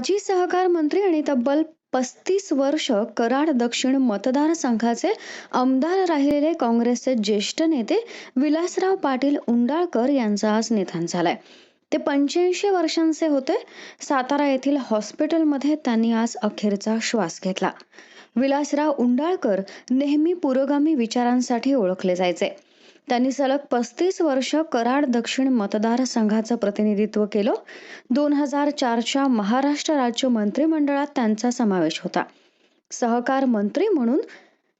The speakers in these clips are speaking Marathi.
माजी सहकार मंत्री आणि तब्बल पस्तीस वर्ष कराड दक्षिण मतदारसंघाचे आमदार राहिलेले काँग्रेसचे ज्येष्ठ नेते विलासराव पाटील उंडाळकर यांचं आज निधन झालंय. ते पंच्याऐंशी वर्षांचे होते. सातारा येथील हॉस्पिटलमध्ये त्यांनी आज अखेरचा श्वास घेतला. विलासराव उंडाळकर नेहमी पुरोगामी विचारांसाठी ओळखले जायचे. त्यांनी सलग पस्तीस वर्ष कराड दक्षिण मतदारसंघाचं प्रतिनिधित्व केलं. दोन हजार चारच्या महाराष्ट्र राज्य मंत्रिमंडळात त्यांचा समावेश होता. सहकार मंत्री म्हणून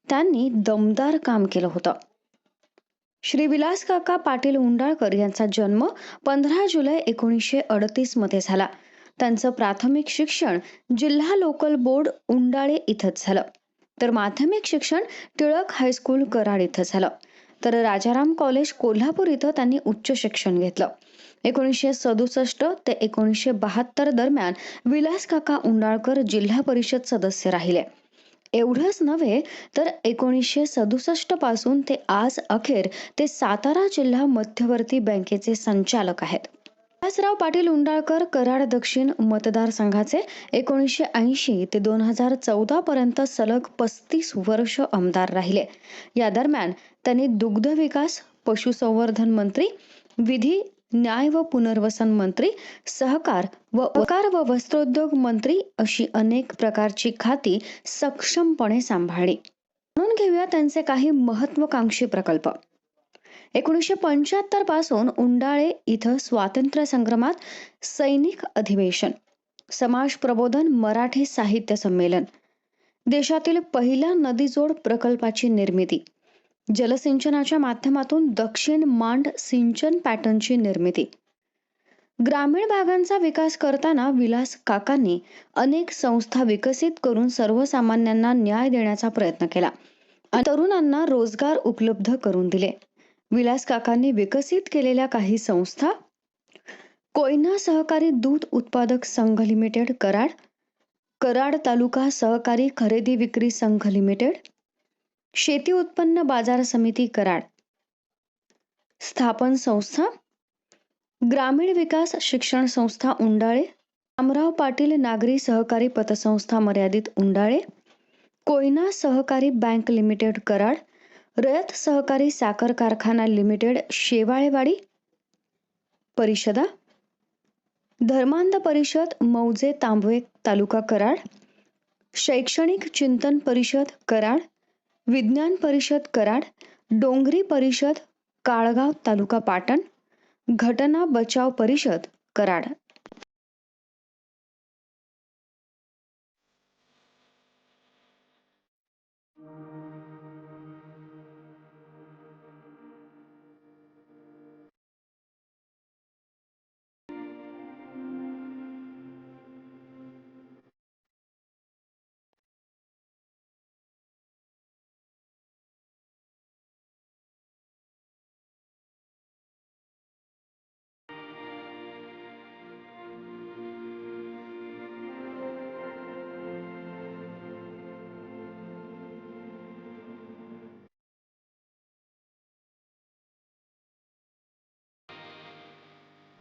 त्यांनी दमदार काम केलं होतं. श्री विलास काका पाटील उंडाळकर यांचा जन्म पंधरा जुलै एकोणीसशे अडतीसमध्ये झाला. त्यांचं प्राथमिक शिक्षण जिल्हा लोकल बोर्ड उंडाळे इथंच झालं. तर माध्यमिक शिक्षण टिळक हायस्कूल कराड इथं झालं. तर राजाराम कॉलेज कोल्हापूर इथं त्यांनी उच्च शिक्षण घेतलं. एकोणीसशे सदुसष्ट ते एकोणीसशे बहात्तर दरम्यान विलास काका उंडाळकर जिल्हा परिषद सदस्य राहिले. एवढंच नव्हे तर एकोणीसशे सदुसष्टपासून ते आज अखेर ते सातारा जिल्हा मध्यवर्ती बँकेचे संचालक आहेत. विलासराव पाटील उंडाळकर कराड दक्षिण मतदारसंघाचे एकोणीसशे ऐंशी ते दोन हजार चौदा पर्यंत सलग पस्तीस वर्ष आमदार राहिले. या दरम्यान त्यांनी दुग्ध विकास पशुसंवर्धन मंत्री विधी न्याय व पुनर्वसन मंत्री सहकार व उपकार व वस्त्रोद्योग मंत्री अशी अनेक प्रकारची खाती सक्षमपणे सांभाळली. म्हणून घेऊया त्यांचे काही महत्वाकांक्षी प्रकल्प. एकोणीसशे पंच्याहत्तरपासून उंडाळे इथं स्वातंत्र्य संग्रामात सैनिक अधिवेशन समाज प्रबोधन मराठी साहित्य संमेलन देशातील पहिल्या नदीजोड प्रकल्पाची निर्मिती जलसिंचनाच्या माध्यमातून दक्षिण मांड सिंचन पॅटर्नची निर्मिती. ग्रामीण भागांचा विकास करताना विलास काकांनी अनेक संस्था विकसित करून सर्वसामान्यांना न्याय देण्याचा प्रयत्न केला तरुणांना रोजगार उपलब्ध करून दिले. विलास काकांनी विकसित केलेल्या काही संस्था कोयना सहकारी दूध उत्पादक संघ लिमिटेड कराड कराड तालुका सहकारी खरेदी विक्री संघ लिमिटेड शेती उत्पन्न बाजार समिती कराड. स्थापन संस्था ग्रामीण विकास शिक्षण संस्था उंडाळे. रामराव पाटील नागरी सहकारी पतसंस्था मर्यादित उंडाळे. कोयना सहकारी बँक लिमिटेड कराड. रयत सहकारी साखर कारखाना लिमिटेड शेवाळेवाडी परिषदा धर्मांध परिषद मौजे तांबवे तालुका कराड शैक्षणिक चिंतन परिषद कराड विज्ञान परिषद कराड डोंगरी परिषद काळगाव तालुका पाटण घटना बचाव परिषद कराड.